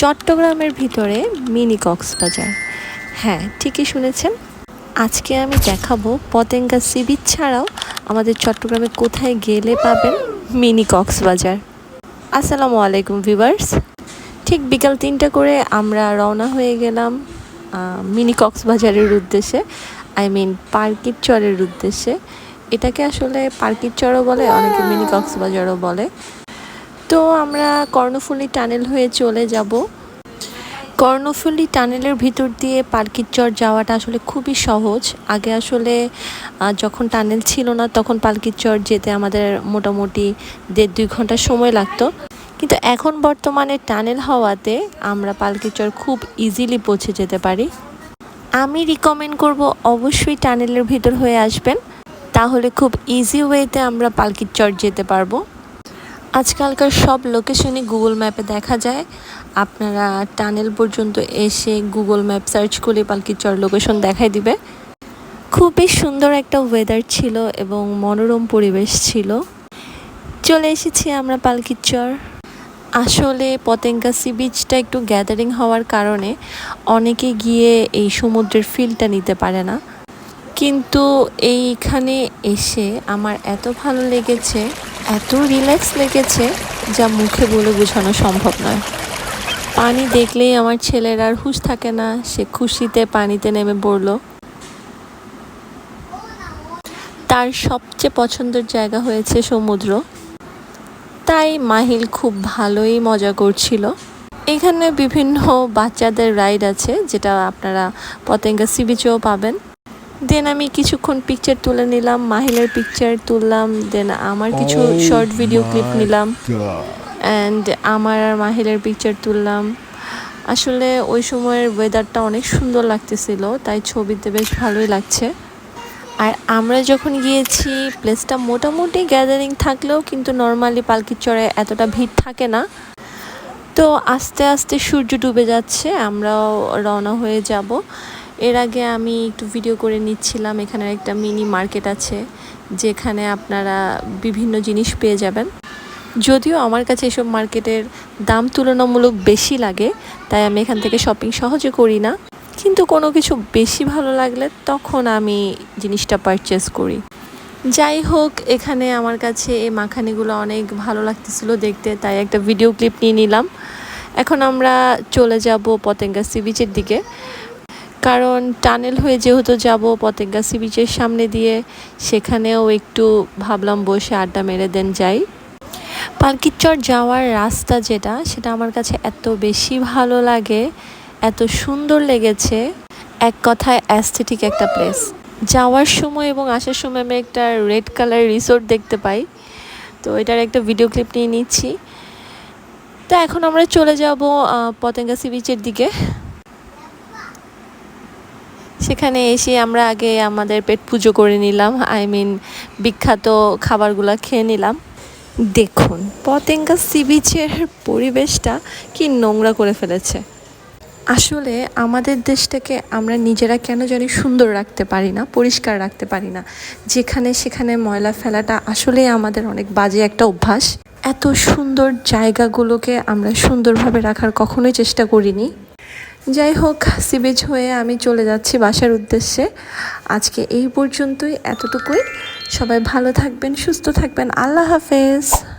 চট্টগ্রামের ভিতরে মিনি কক্সবাজার। হ্যাঁ ঠিকই শুনেছেন। আজকে আমি দেখাবো পতেঙ্গা সি বিচ ছাড়াও আমাদের চট্টগ্রামে কোথায় গেলে পাবেন মিনি কক্সবাজার। আসসালামু আলাইকুম ভিভার্স ঠিক বিকাল তিনটা করে আমরা রওনা হয়ে গেলাম মিনি কক্সবাজারের উদ্দেশ্যে, আই মিন পার্কির চরের উদ্দেশ্যে। এটাকে আসলে পার্কির চরও বলে, অনেকে মিনি কক্সবাজারও বলে। তো আমরা কর্ণফুলী টানেল হয়ে চলে যাব। কর্ণফুলী টানেলের ভিতর দিয়ে পার্কির চর যাওয়াটা আসলে খুবই সহজ। আগে আসলে যখন টানেল ছিল না, তখন পালকির চর যেতে আমাদের মোটামুটি দেড় দুই ঘণ্টা সময় লাগতো। কিন্তু এখন বর্তমানে টানেল হওয়াতে আমরা পালকির চর খুব ইজিলি পৌঁছে যেতে পারি। আমি রিকমেন্ড করব অবশ্যই টানেলের ভিতর হয়ে আসবেন। তাহলে খুব ইজি ওয়েতে আমরা পালকির চর যেতে পারব। আজকালকার সব লোকেশনই গুগল ম্যাপে দেখা যায়। আপনারা টানেল পর্যন্ত এসে গুগল ম্যাপ সার্চ করে পালকিচর লোকেশন দেখাই দিবে। খুবই সুন্দর একটা ওয়েদার ছিল এবং মনোরম পরিবেশ ছিল। চলে এসেছি আমরা পালকির চর আসলে পতেঙ্গা সি বিচটা একটু গ্যাদারিং হওয়ার কারণে অনেকে গিয়ে এই সমুদ্রের ফিলটা নিতে পারে না। কিন্তু এইখানে এসে আমার এত ভালো লেগেছে এত রিল্যাক্স লেগেছে যা মুখে বলে বোঝানো সম্ভব নয়। পানি দেখলেই আমার ছেলের আর হুঁশ থাকে না। সে খুশিতে পানিতে নেমে পড়ল। তার সবচেয়ে পছন্দের জায়গা হয়েছে সমুদ্র। তাই মাহিল খুব ভালোই মজা করছিল। এখানে বিভিন্ন বাচ্চাদের রাইড আছে, যেটা আপনারা পতেঙ্গা সি বিচেও পাবেন। দেন আমি কিছুক্ষণ পিকচার তুলে নিলাম মাহিলের পিকচার তুললাম দেন আমার কিছু শর্ট ভিডিও ক্লিপ নিলাম অ্যান্ড আমার আর মাহিলের পিকচার তুললাম। আসলে ওই সময়ের ওয়েদারটা অনেক সুন্দর লাগতেছিল তাই ছবিতে বেশ ভালোই লাগছে। আর আমরা যখন গিয়েছি প্লেসটা মোটামুটি গ্যাদারিং থাকলেও কিন্তু নর্মালি পালকির চড়ে এতটা ভিড় থাকে না। তো আস্তে আস্তে সূর্য ডুবে যাচ্ছে আমরাও রওনা হয়ে যাব। এর আগে আমি একটু ভিডিও করে নিচ্ছিলাম, এখানে একটা মিনি মার্কেট আছে, যেখানে আপনারা বিভিন্ন জিনিস পেয়ে যাবেন। যদিও আমার কাছে এসব মার্কেটের দাম তুলনামূলক বেশি লাগে, তাই আমি এখান থেকে শপিং সহজে করি না। কিন্তু কোনো কিছু বেশি ভালো লাগলে তখন আমি জিনিসটা পারচেস করি। যাই হোক, এখানে আমার কাছে এই মাখানিগুলো অনেক ভালো লাগতেছিল দেখতে, তাই একটা ভিডিও ক্লিপ নিয়ে নিলাম। এখন আমরা চলে যাব পতেঙ্গা সি বিচের দিকে। কারণ টানেল হয়ে যেহেতু যাব পতেঙ্গা সি বিচের সামনে দিয়ে, সেখানেও একটু ভাবলাম বসে আড্ডা মেরে দেন যাই। পালকিচর যাওয়ার রাস্তা যেটা, সেটা আমার কাছে এত বেশি ভালো লাগে, এত সুন্দর লেগেছে। এক কথায় অ্যাস্থেটিক একটা প্লেস যাওয়ার সময় এবং আসার সময় আমি একটা রেড কালার রিসোর্ট দেখতে পাই। তো এটার একটা ভিডিও ক্লিপ নিয়ে নিচ্ছি। তো এখন আমরা চলে যাব পতেঙ্গা সি বিচের দিকে। সেখানে এসে আমরা আগে আমাদের পেট পুজো করে নিলাম আই মিন বিখ্যাত খাবারগুলো খেয়ে নিলাম। দেখুন, পতেঙ্গা সি বিচের পরিবেশটা কি নোংরা করে ফেলেছে। আসলে আমাদের দেশটাকে আমরা নিজেরা কেন জানি সুন্দর রাখতে পারি না, পরিষ্কার রাখতে পারি না। যেখানে সেখানে ময়লা ফেলাটা আসলে আমাদের অনেক বাজে একটা অভ্যাস। এত সুন্দর জায়গাগুলোকে আমরা সুন্দরভাবে রাখার কখনোই চেষ্টা করিনি। যাই হোক, সিবেজ হয়ে আমি চলে যাচ্ছি বাসার উদ্দেশ্যে। আজকে এই পর্যন্তই, এতটুকুই। সবাই ভালো থাকবেন, সুস্থ থাকবেন। আল্লাহ হাফেজ।